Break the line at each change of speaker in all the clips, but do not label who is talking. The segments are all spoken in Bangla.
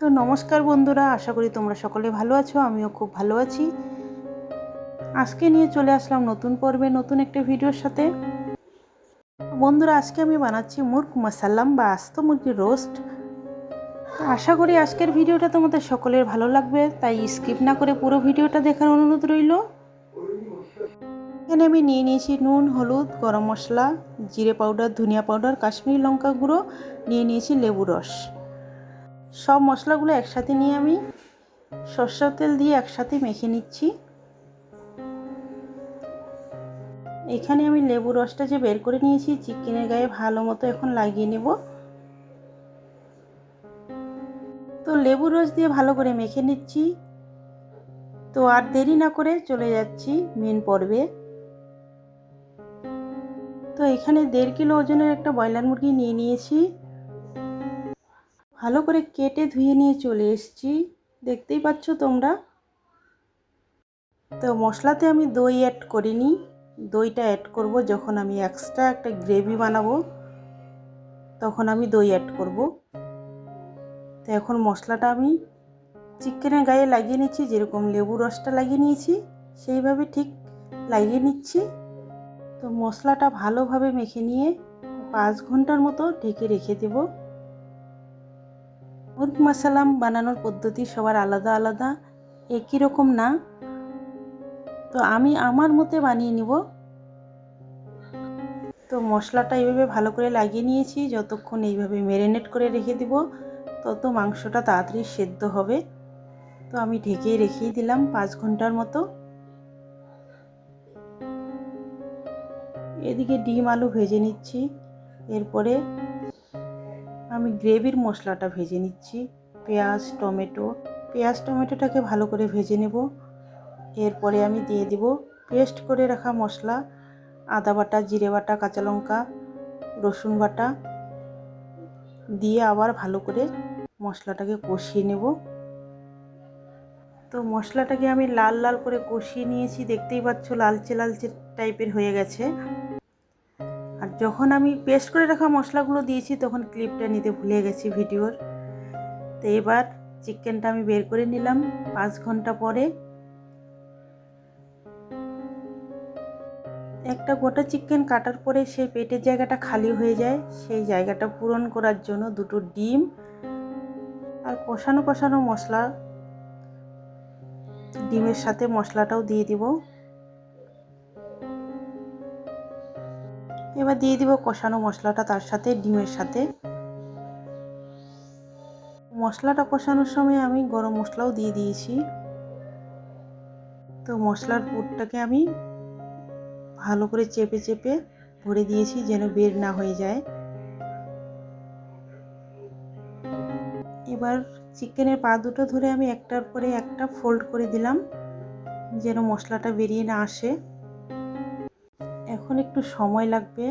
তো নমস্কার বন্ধুরা, আশা করি তোমরা সকলে ভালো আছো, আমিও খুব ভালো আছি। আজকে নিয়ে চলে আসলাম নতুন পর্বে, নতুন একটা ভিডিওর সাথে। বন্ধুরা, আজকে আমি বানাচ্ছি মুরগ মাসাল্লাম বা আস্ত মুরগির রোস্ট। আশা করি আজকের ভিডিওটা তোমাদের সকলের ভালো লাগবে, তাই স্কিপ না করে পুরো ভিডিওটা দেখার অনুরোধ রইল। এখানে আমি নিয়ে নিয়েছি নুন, হলুদ, গরম মশলা, জিরে পাউডার, ধনিয়া পাউডার, কাশ্মীরি লঙ্কা গুঁড়ো, নিয়ে নিয়েছি লেবু রস। সব মশলাগুলো একসাথে নিয়ে আমি সর্ষের তেল দিয়ে একসাথে মেখে নিচ্ছি। এখানে আমি লেবু রসটা যে বের করে নিয়েছি, চিকেনের গায়ে ভালো মতো এখন লাগিয়ে নেব। তো লেবু রস দিয়ে ভালো করে মেখে নিচ্ছি। তো আর দেরি না করে চলে যাচ্ছি মেন পর্বে। তো এখানে দেড় কিলো ওজনের একটা ব্রয়লার মুরগি নিয়ে নিয়েছি। ভালো করে কেটে ধুয়ে নিয়ে চলে এসেছি। দেখতেই পাচ্ছ তোমরা? তো মশলাতে আমি দই অ্যাড করিনি। দইটা অ্যাড করব যখন আমি এক্সট্রা একটা গ্রেভি বানাবো, তখন আমি দই অ্যাড করব। তো এখন মশলাটা আমি চিকেনের গায়ে লাগিয়ে নিচ্ছি, যেরকম লেবু রসটা লাগিয়ে নিয়েছি, সেইভাবে ঠিক লাগিয়ে নিচ্ছি। তো মশলাটা ভালোভাবে মেখে নিয়ে পাঁচ ঘণ্টার মতো ঢেকে রেখে দেব। মুরগ মশালাম বানানোর পদ্ধতি সবার আলাদা আলাদা, একই রকম না? তো আমি আমার মতে বানিয়ে নিব। তো মশলাটা এইভাবে ভালো করে লাগিয়ে নিয়েছি, যতক্ষণ এইভাবে ম্যারিনেট করে রেখে দিব, তত মাংসটা তাড়াতাড়ি সেদ্ধ হবে। তো আমি ঢেকে রেখেই দিলাম পাঁচ ঘণ্টার মতো। এদিকে ডিম আলু ভেজে নিচ্ছি। এরপরে আমি গ্রেভির মশলাটা ভেজে নিচ্ছি। পেঁয়াজ, টমেটো। পেঁয়াজ, টমেটোটাকে ভালো করে ভেজে নেব। এরপরে আমি দিয়ে দিব পেস্ট করে রাখা মশলা, আদা বাটা, জিরে বাটা, কাঁচা লঙ্কা, রসুন বাটা। দিয়ে আবার ভালো করে মশলাটাকে কষিয়ে নেব। তো মশলাটাকে আমি লাল লাল করে কষিয়ে নিয়েছি। দেখতেই পাচ্ছ লালচে লালচে টাইপের হয়ে গেছে। আর যখন আমি পেস্ট করে রাখা মশলাগুলো দিয়েছি, তখন ক্লিপটা নিতে ভুলে গেছি ভিডিওর। তো এবার চিকেনটা আমি বের করে নিলাম পাঁচ ঘণ্টা পরে। একটা গোটা চিকেন কাটার পরে সেই পেটের জায়গাটা খালি হয়ে যায়। সেই জায়গাটা পূরণ করার জন্য দুটো ডিম আর কষানো কষানো মশলা। ডিমের সাথে মশলাটাও দিয়ে দিব। এবার দিয়ে দিব কষানো মশলাটা তার সাথে, ডিমের সাথে। মশলাটা কষানোর সময় আমি গরম মশলাও দিয়ে দিয়েছি। তো মশলার পুরটাকে আমি ভালো করে চেপে চেপে ভরে দিয়েছি যেন বের না হয়ে যায়। এবার চিকেনের পা দুটো ধরে আমি একটার পরে একটা ফোল্ড করে দিলাম যেন মশলাটা বেরিয়ে না আসে। এখন একটু সময় লাগবে।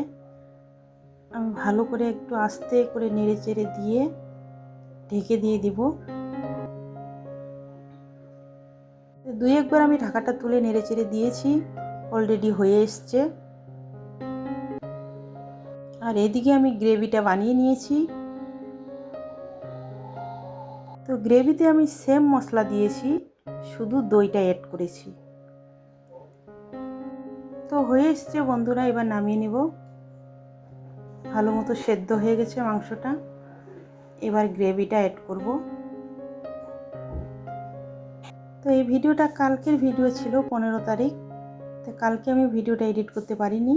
আমি ভালো করে একটু আস্তে করে নেড়ে চেড়ে দিয়ে ঢেকে দিয়ে দিব। দুই একবার আমি ঢাকাটা তুলে নেড়ে চেড়ে দিয়েছি অলরেডি হয়ে এসছে। আর এদিকে আমি গ্রেভিটা বানিয়ে নিয়েছি। তো গ্রেভিতে আমি সেম মশলা দিয়েছি, শুধু দইটা অ্যাড করেছি। তো হয়ে এসছে, বন্ধুরা, এবার নামিয়ে নেব। ভালো মতো সেদ্ধ হয়ে গেছে মাংসটা। এবার গ্রেভিটা অ্যাড করব। তো এই ভিডিওটা কালকের ভিডিও ছিল পনেরো তারিখ। তো কালকে আমি ভিডিওটা এডিট করতে পারিনি।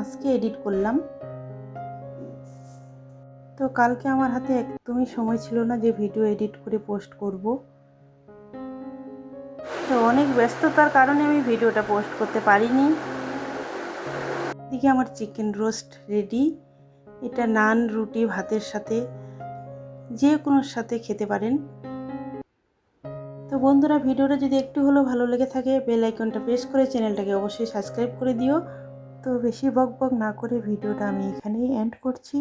আজকে এডিট করলাম। তো কালকে আমার হাতে একদমই সময় ছিল না যে ভিডিও এডিট করে পোস্ট করব। তো অনেক ব্যস্ততার কারণে আমি ভিডিওটা পোস্ট করতে পারিনি। এদিকে আমার চিকেন রোস্ট রেডি। এটা নান, রুটি, ভাতের সাথে যে কোনোর সাথে খেতে পারেন। তো বন্ধুরা, ভিডিওটা যদি একটু হলেও ভালো লেগে থাকে, বেল আইকনটা প্রেস করে চ্যানেলটাকে অবশ্যই সাবস্ক্রাইব করে দিও। তো বেশি বক বক না করে ভিডিওটা আমি এখানেই এন্ড করছি।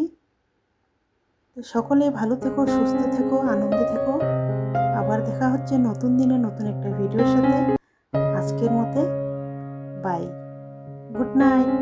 তো সকলে ভালো থেকো, সুস্থ থেকো, আনন্দে থেকো। আবার দেখা হচ্ছে নতুন দিনে নতুন একটা ভিডিওর সাথে। আজকের মতে বাই গুড নাইট